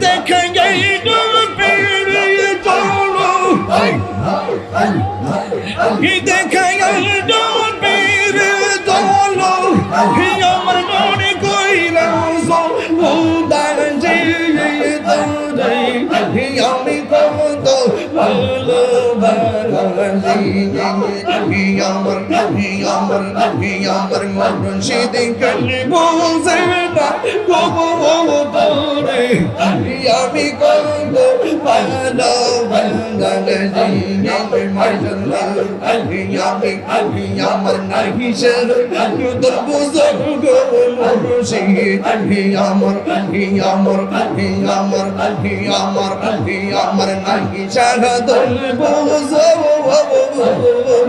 দেখে গেই পেরিয়ে চলো দেখে গেই পেরিয়ে চলো আমার মনে কইরা উদার যে তোরে আমি কত ভালোবাসি আমার আমার আমার মুর্শিদ কানে বসে না গো তোরে আমি কত ভালোবাসি মাশাআল্লাহ আমি আমি আমার নাহি সর তোর বুঝব গো মুর্শিদ আমার আমার আমার আমার আমার নাহি সর তোর বুঝব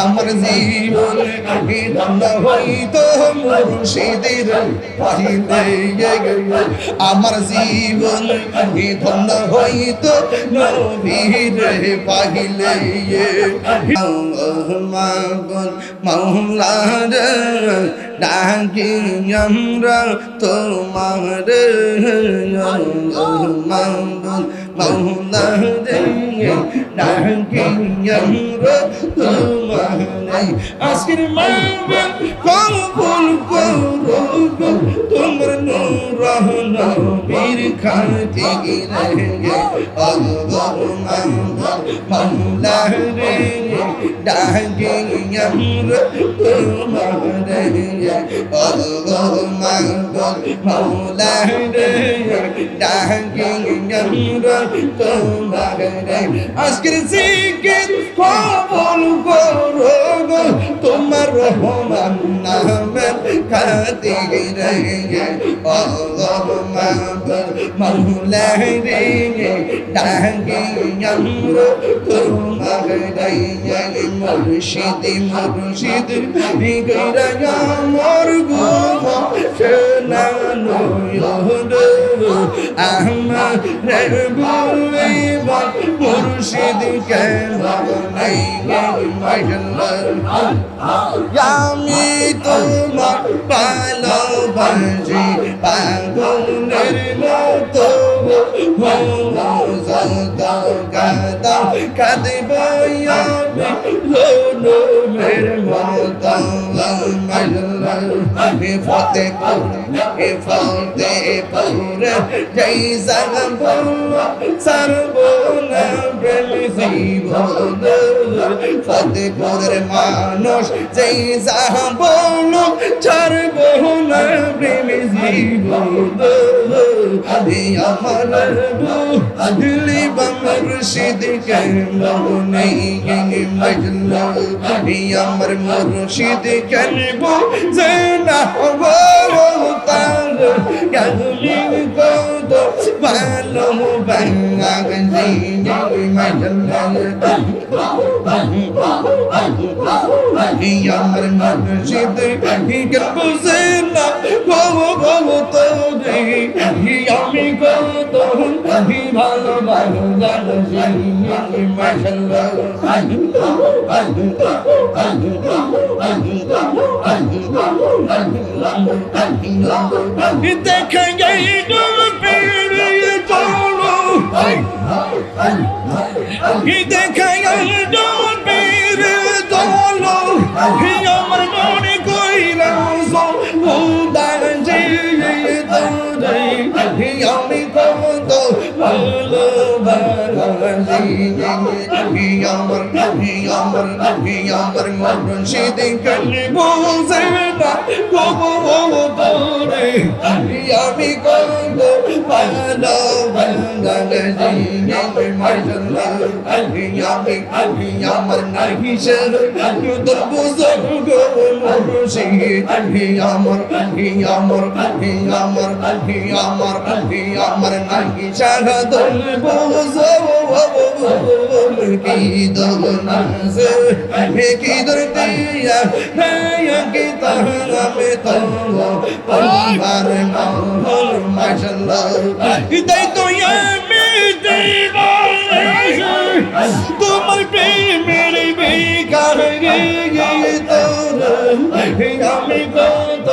আমার জীবন হইতো মুর্শিদের আমার জীবন ধন্য হইতো পাহিলে মাগন মৌলার ডাকি আমরা তোমার। Magan màu la đế nghe kinh nhân rất thương mà này. Askin mang mang con phun con মামা কবুল করো তোমার নূর নবীর খাতি রে রে ডাকে আমরা তোমার আল্লাহ মাওলা রে ডাকে আমরা তোমার আজকের জিকির কবুল করো গো, তোমার রহমান নামের খাতিরে আল্লাহ মাওলা রে ডাকে আমরা তোমার মুর্শিদ মুর্শিদ গইরা আমার গো শোনানো আমার বুইবা মুর্শিদ কেন নাই আমি তোমার ভালোবাসি পাগলের মতো কাদা কাঁদব মের মতো ফতে পুরে ফতে পুরে জয় সাগম সর্বনা জীবন ফতেপুরের মানুষ, যেই যাহা বলো ছাড়ব না প্রেম আমি আমার দিলি মুর্শিদ কেন নেই মজনু আমি আমার মুর্শিদ কেন বুঝে না গো তার গালি কত ভালো বাংলা গঞ্জি আমার চলো দেখে আমি কত ভালোবাসি আমার আমার আমার মুর্শিদ কানে বসে না গো তোরে আমি কত ভালো বাংলা জিয়ে মাশাল্লাহ। আমি আমি আমার নাহি তোর বুজুর্গ মুর্শিদ হি আমার হি আমার হি আমার হি আমার আমার তো পরিবার মহল মাশাল্লাহ ইদাই তো আমি তোমার প্রেমের বেকার গে তোর আমি কত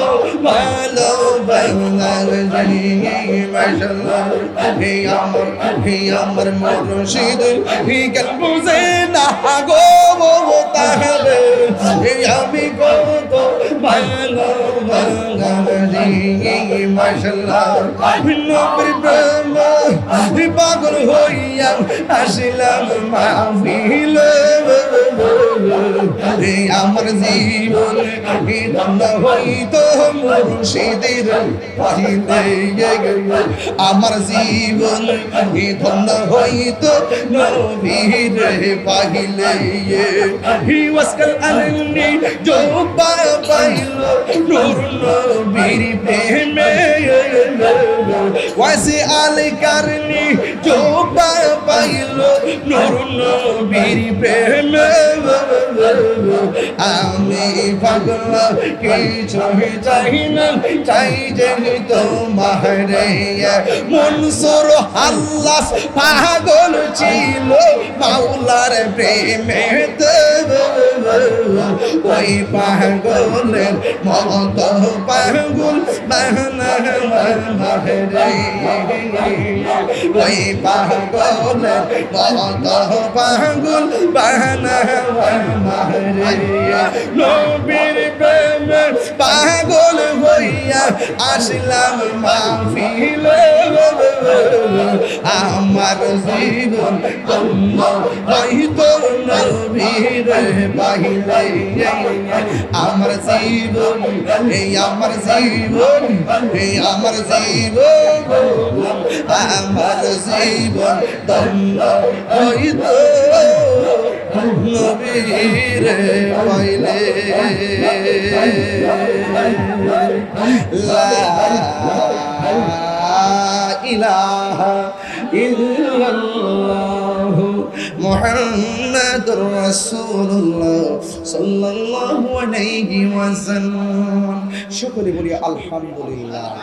ভালো বাংলার জানি মাশাল্লাহ হে আমার হে আমার মুর্শিদ হে গেল বুঝে না আমি কত ভালো পাগল হইয়া আসিলাম মাহফিল। রে আমার জীবন ধন্য হইত মুর্শিদের আমার জীবন ধন্য হইত নবীর পাহিলে হি ওয়াসকাল আননি পাইল, নূর নবীর প্রেমে আমি পাগল, কিছু চাই না, চাই যে তোমার মনসুর আল্লাহ পাগল ছিল, মাওলার প্রেমে ওই পাগলের মত পাগল ওই পাগলের মত পাগল বাহনা মাহরে নবীর প্রেমে পাগল হইয়া আসলাম মাহফিল। আমার জীবন তন্ন হইত নবীর বাহিলে আমার জীবন, এই আমার জীবন, এই আমার জীবন আমার জীবন তন্ন হইত নবীর পাইলে। লা ইলাহা রাসূলুল্লাহ সাল্লাল্লাহু আলাইহি ওয়াসাল্লাম। সকলে বলি আলহামদুলিল্লাহ।